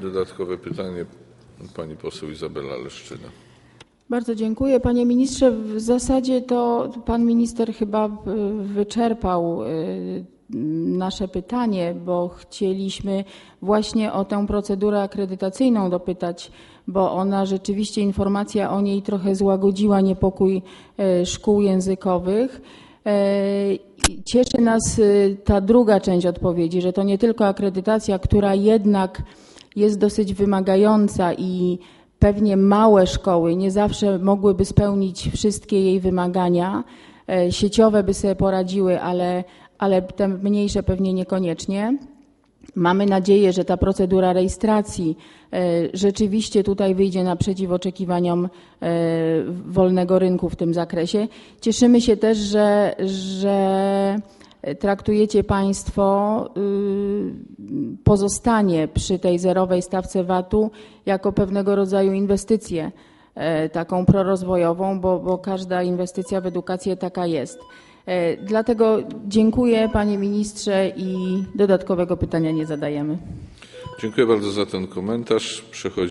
Dodatkowe pytanie pani poseł Izabela Leszczyna. Bardzo dziękuję. Panie ministrze, w zasadzie to pan minister chyba y, wyczerpał y, nasze pytanie, bo chcieliśmy właśnie o tę procedurę akredytacyjną dopytać, bo ona rzeczywiście, informacja o niej trochę złagodziła niepokój y, szkół językowych. Cieszy nas ta druga część odpowiedzi, że to nie tylko akredytacja, która jednak jest dosyć wymagająca i pewnie małe szkoły nie zawsze mogłyby spełnić wszystkie jej wymagania. E, Sieciowe by sobie poradziły, ale, ale te mniejsze pewnie niekoniecznie. Mamy nadzieję, że ta procedura rejestracji e, rzeczywiście tutaj wyjdzie naprzeciw oczekiwaniom e, wolnego rynku w tym zakresie. Cieszymy się też, że, że traktujecie Państwo y, pozostanie przy tej zerowej stawce VAT-u jako pewnego rodzaju inwestycję e, taką prorozwojową, bo, bo każda inwestycja w edukację taka jest. E, Dlatego dziękuję Panie Ministrze i dodatkowego pytania nie zadajemy. Dziękuję bardzo za ten komentarz. Przechodzi